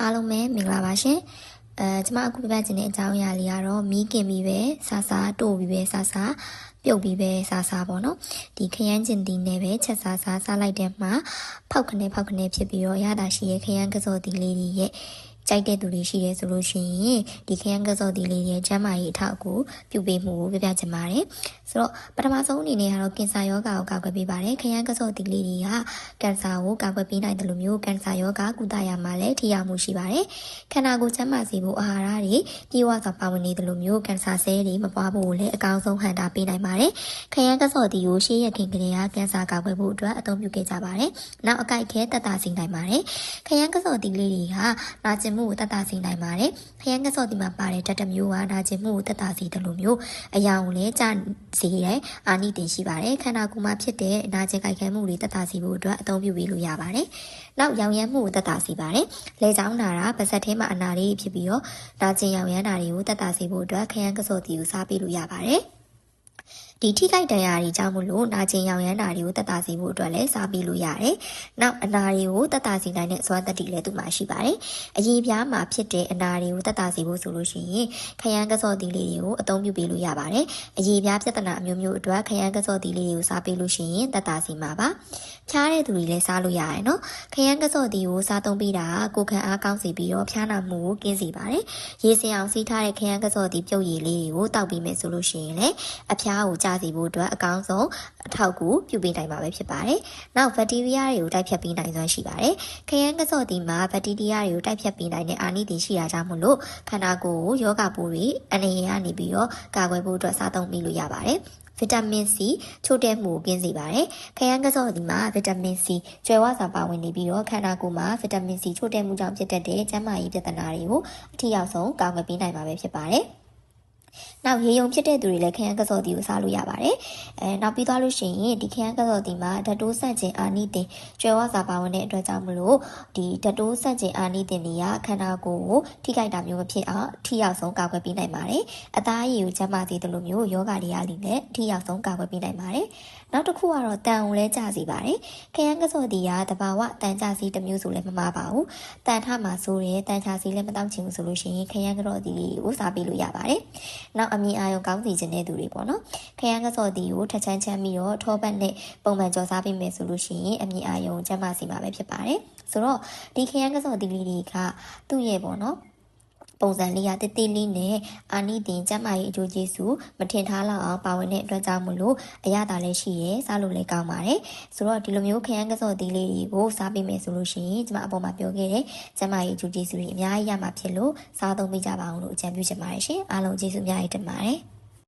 အားလုံးပဲမင်္ဂလာပါရှင်အဲကျွန်မအခုပြပြချင်တဲ့အကြောင်းအရာလေးကတော့မီးကင်ပြီးပဲဆာဆာတို့ပြီးပဲဆာဆာပြုတ်ပြီးပဲဆာဆာပေါ့နော်ဒီခရမ်းကျင်တီနဲ့ပဲချက်ဆာဆာစားလိုက်တဲ့မှာဖောက်ခနဲ့ဖောက်ခနဲ့ဖြစ်ပြီးတော့ရတာရှိရဲ့ခရမ်းကစောတီလေးတွေရဲ့ ကြိုက်တဲ့သူတွေရှိတယ်ဆိုလို့ရှိရင်ဒီခရမ်းကစောတီလေးရဲ့ကျမ်းမာရေးအထောက်အကူပြုပေးမှုကိုပြပြချင်ပါတယ်ဆိုတော့ပထမဆုံးအနေနဲ့ကတော့ကင်ဆာယောဂါကိုကာကွယ်ပေးပါတယ်ခရမ်းကစောတီလေးတွေကကင်ဆာကိုကာကွယ်ပေးနိုင်တယ်လို့မျိုးကင်ဆာယောဂါကုသရမှာလည်းထိရောက်မှုရှိပါတယ်ခန္ဓာကိုယ်ကျန်းမာစေဖို့အာဟာရတွေပြေဝစွာပါဝင်နေတယ်လို့မျိုးကင်ဆာဆဲတွေမပွားဖို့လည်းအကောင်းဆုံးဟန်တာပေးနိုင်ပါတယ်ခရမ်းကစောတီကိုရှေးရခင်ကလေးကကင်ဆာကာကွယ်ဖို့အတွက်အသုံးပြုခဲ့ကြပါတယ်နောက်အကိုက်ခဲတက်တာစေနိုင်ပါတယ်ခရမ်းကစောတီလေးတွေကနာကျင်မှုကိုတက်တာစေနိုင်ပါတယ်ခရမ်းကစောတီမှာပါတဲ့ဓာတ်တစ်မျိုးကနာကျင်မှုကိုတက်တာစေတယ်လို့မျိုးအရာကိုလည်းကျစေတဲ့အာနိသင်ရှိပါတယ်ခန္ဓာကိုယ်မှာဖြစ်တဲ့နာကျင်ကြိုက်ခဲမှုတွေတက်တာစေဖို့အတွက်အသုံးပြုပေးလို့ရပါတယ်နောက်ရောင်ရမ်းမှုကိုတက်တာစေပါတယ်လေချောင်းနာတာပါဇက်ထဲမှာအနာလေးဖြစ်ပြီးတော့နာကျင်ရောင်ရမ်းတာတွေကိုတက်တာစေဖို့အတွက်ခရမ်းကစောတီကိုစားပေးလို့ရပါတယ်ဒီထိခိုက်ဒဏ်ရာတွေကြောင့်မလို့နာကျင်ရောင်ရမ်းတာတွေကိုတက်တာစီဖို့အတွက်လည်းစားပြီးလို့ရတယ်။နောက်အနာတွေကိုတက်တာစီနိုင်တဲ့စွမ်းသက်တည်လည်းသူ့မှာရှိပါတယ်။အရေးပြားမှာဖြစ်တဲ့အနာတွေကိုတက်တာစီဖို့ဆိုလို့ရှိရင်ခရမ်းကစောတီလေးတွေကိုအသုံးပြုပေးလို့ရပါတယ်။အရေးပြားပြဿနာအမျိုးမျိုးအတွက်ခရမ်းကစောတီလေးတွေကိုစားပေးလို့ရှိရင်တက်တာစီမှာပါ။ဖျားတဲ့သူတွေလည်းစားလို့ရတယ်နော်။ခရမ်းကစောတီကိုစားသုံးပြီးတာကိုခံအားကောင်းစေပြီးတော့ဖျားနာမှုကိုကင်းစေပါတယ်။ရေစင်အောင်စီးထားတဲ့ခရမ်းကစောတီပြုတ်ရည်လေးတွေကိုတောက်ပြီးမယ်ဆိုလို့ရှိရင်လည်းအဖျားကိုကြစီဖို့အတွက်အကောင်းဆုံးအထောက်အကူပြုပေးနိုင်မှာပဲဖြစ်ပါတယ်။နောက်ဘက်တီးရီးယားတွေကိုတိုက်ဖြတ်ပေးနိုင်စွမ်းရှိပါတယ်။ခရမ်းကစော့တီမှာဘက်တီးရီးယားတွေကိုတိုက်ဖြတ်ပေးနိုင်တဲ့အာနိသင်ရှိတာကြောင့်မို့လို့ခန္ဓာကိုယ်ကိုယောဂပိုးတွေအနေရကနေပြီးတော့ကာကွယ်ဖို့အတွက်စားသုံးပြီးလို့ရပါတယ်။ဗီတာမင် C ချို့တဲ့မှုကိုကင်းစေပါတယ်။ခရမ်းကစော့ဒီမှာဗီတာမင် C ကျွဲဝစာပါဝင်နေပြီးတော့ခန္ဓာကိုယ်မှာဗီတာမင် C ချို့တဲ့မှုကြောင့်ဖြစ်တတ်တဲ့ကျန်းမာရေးပြဿနာတွေကိုအထူးအောင်ဆုံးကာကွယ်ပေးနိုင်မှာပဲဖြစ်ပါတယ်။ နောက်ရေယုံဖြစ်တဲ့သူတွေလည်းခရမ်းကစော်တီကိုစားလို့ရပါတယ်။အဲနောက်ပြီးသွားလို့ရှိရင်ဒီခရမ်းကစော်တီမှာဓာတ်တိုးဆန့်ကျင်အာနိသင်ကျွဲဝစာပါဝင်တဲ့အတွက်ကြောင့်မလို့ဒီဓာတ်တိုးဆန့်ကျင်အာနိသင်တွေကခန္ဓာကိုယ်ကိုထိခိုက်တာမျိုးမဖြစ်အောင်ထိရောက်ဆုံးကာကွယ်ပေးနိုင်ပါတယ်။အသားရည်ကိုကျန်းမာစေတယ်လို့မျိုးယောဂတွေကလည်းထိရောက်ဆုံးကာကွယ်ပေးနိုင်ပါတယ်။နောက်တစ်ခုကတော့တန်ကိုလည်းကြစေပါတယ်။ခရမ်းကစော်တီကတဘာဝတန်ကြစီတစ်မျိုးဆိုလည်းမမှားပါဘူး။တန်ထမှာဆိုရဲတန်ချစီလည်းမတောင့်ချင်ဘူးဆိုလို့ရှိရင်ခရမ်းကစော်တီကိုစားပေးလို့ရပါတယ်။နောက်အမြင်အာရုံကောင်းစီခြင်းတဲ့သူတွေပေါ့နော်ခရမ်းကစော်တီကိုထချမ်းချမ်းပြီးတော့ထောပတ်နဲ့ပုံမှန်ကြော်စားပေးမယ်ဆိုလို့ရှိရင်အမြင်အာရုံကျန်းမာစီမှာပဲဖြစ်ပါတယ်ဆိုတော့ဒီခရမ်းကစော်တီလေးတွေကသူ့ရဲ့ပေါ့နော် ပုံစံလေးရတိတိလေးနဲ့အာနိတင်ကျမရဲ့အကျိုးကျေးဇူးမထင်ထားလောက်အောင်ပါဝင်တဲ့အတွက်ကြောင့်မလို့အရသာလည်းရှိရဲစားလို့လည်းကောင်းပါတယ်ဆိုတော့ဒီလိုမျိုးခရမ်းကစော်သီးလေးတွေကိုစားပေးမယ်ဆိုလို့ရှိရင်ကျွန်မအပေါ်မှာပြောခဲ့တဲ့ကျမရဲ့အကျိုးကျေးဇူးတွေအများကြီးရမှာဖြစ်လို့စားသုံးပေးကြပါအောင်လို့အကြံပြုချင်ပါတယ်ရှင်အားလုံးကျေးဇူးအများကြီးတင်ပါတယ်